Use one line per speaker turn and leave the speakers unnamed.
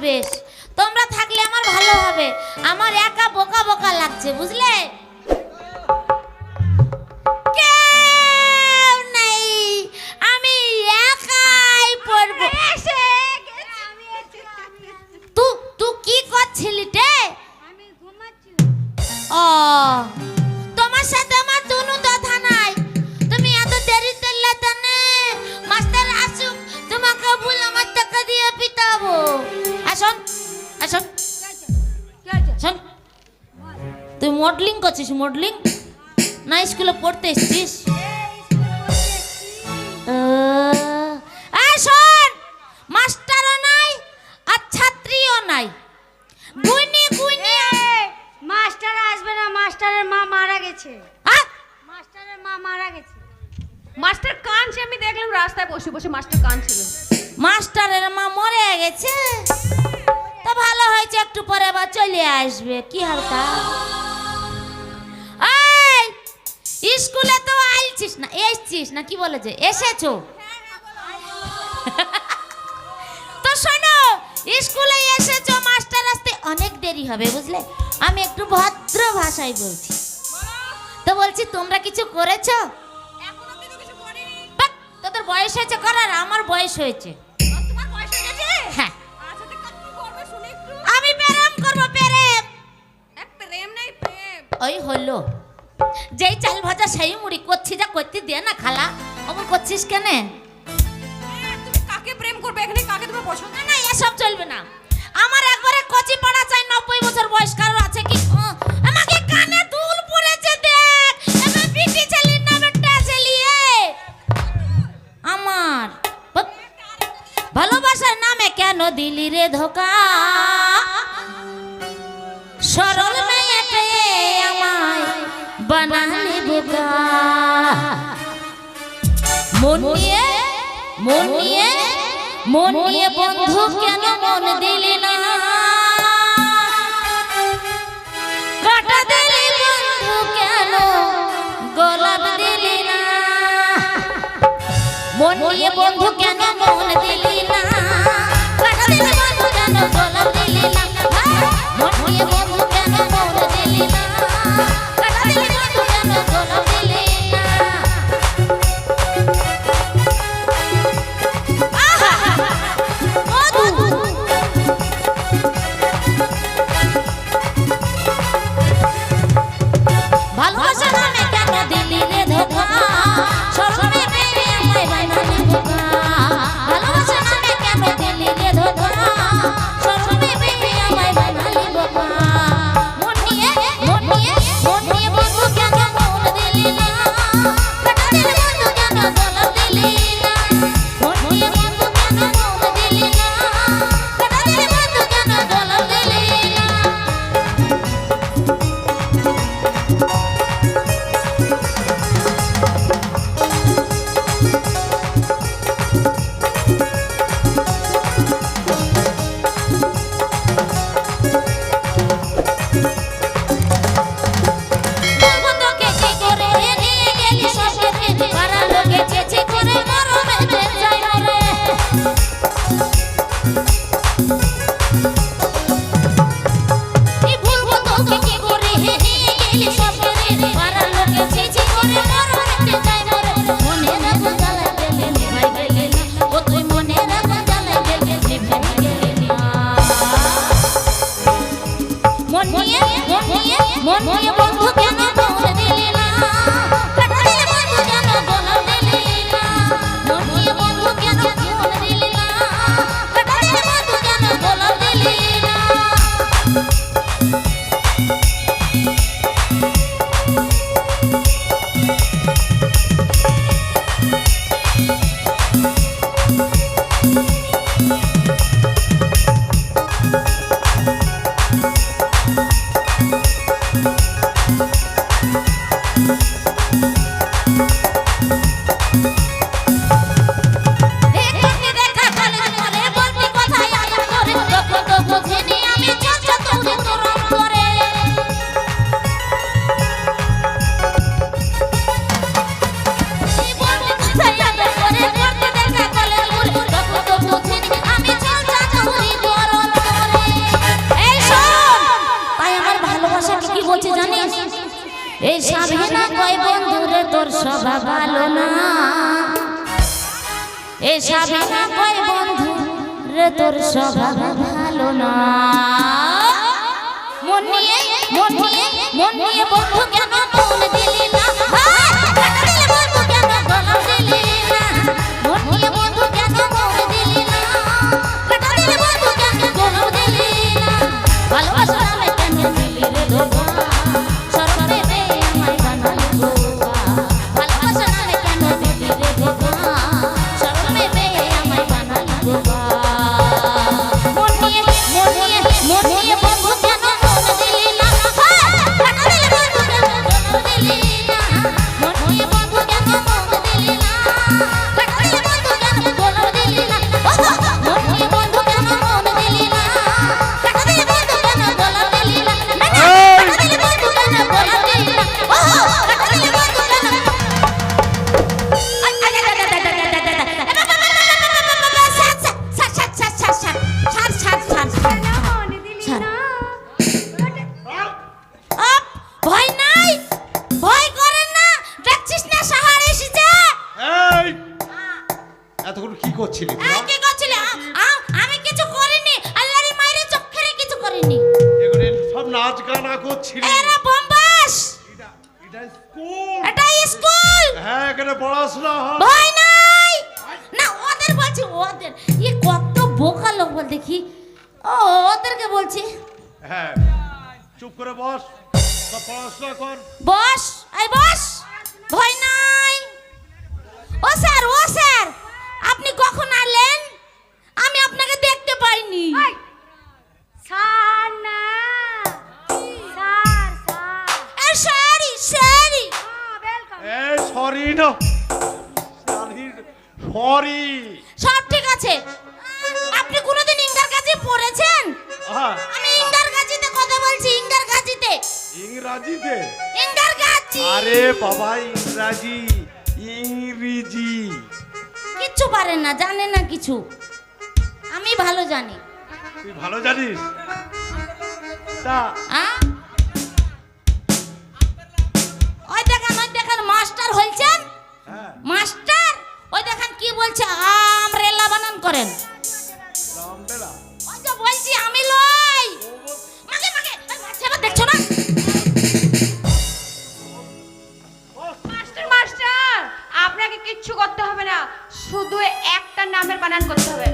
বেশ। তোমরা থাকলে আমার ভালো হবে। আমার একা বোকা বোকা লাগছে বুঝলে? করছিস মডেলিং না স্কুলে পড়তে এসছিস? শোন মাস্টারও নাই আর ছাত্রীও নাই। গুইনি গুইনি।
মাস্টার আসবে না মাস্টারের মা মারা গেছে! মাস্টারের মা মারা গেছে।
মাস্টার কাঁদছে আমি দেখলাম রাস্তায় বসে বসে মাস্টার কাঁদছিল।
মাস্টারের মা মরে গেছে। তো ভালো হয়েছে একটু পরে আবার চলে আসবে। কি হালকা স্কুলে তো আইছিস না এসছিস না কি বলেছে এসেছ? তো শোনো স্কুলে এসেছ মাস্টার আসতে অনেক দেরি হবে বুঝলে? আমি একটু ভদ্র ভাষায় বলছি। তো বলছি তোমরা কিছু করেছ? তোদের বয়স হয়েছে করার আমার বয়স হয়েছে। হ্যাঁ। আমি প্রেম করব প্রেম। ওই হলো। যেই চাল ভাজা সেই মুড়ি। করছি যা করতে দে না খালা। অমন করছিস কেন?
কাকে প্রেম করবে? এখানে কাকে তোমার পছন্দ
না এসব চলবে না। আমার একবারে কচি পাড়া চাই নব্বই বছর বয়স কারও আছে কি? আমাকে কানে দুল পড়েছে দেখ। এবার পিটি ছেলির নামটা ছেলিয়ে আমার। ভালোবাসার নামে কেন দিলি রে ধোকা? সরল মন নিয়ে মন নিয়ে মন নিয়ে বন্ধু কেন মন দিলি না? কাটা দিলি বন্ধু কেন মন নিয়ে বন্ধু মন নিয়ে মন নিয়ে বন্ধু কেন? Thank ভালো মন নিয়ে মন নিয়ে মন নিয়ে বন্ধু কেন মন দিলি না?
এটা স্কুল
এটা স্কুল
হ্যাঁ এখানে পড়াশোনা হয়।
ভয় নাই! না ওদের বলছি ওদের। এ কত বোকা লোক বল দেখি। ও ওদেরকে বলছি।
হ্যাঁ চুপ করে বস। সব পড়াশোনা কর।
বস এই বস। সরি
না। সরি।
সব ঠিক আছে। আপনি কোনোদিন ইঙ্গার কাছে পড়েছেন?
হ্যাঁ
আমি ইঙ্গার কাজিতে কথা বলছি ইঙ্গার কাজিতে।
ইংরাজিতে?
ইঙ্গার কাজি।
আরে বাবা ইংরাজি ইংরেজি।
কিচ্ছু পারেন না জানেন না কিছু। আমি ভালো জানি।
তুই ভালো জানিস? তা
আ? বলছে আমরেলা বানান করেন। বলছি আমি লই। দেখছ না?
মাস্টার মাস্টার আপনাকে কিচ্ছু করতে হবে না। শুধু একটা নামের বানান করতে হবে।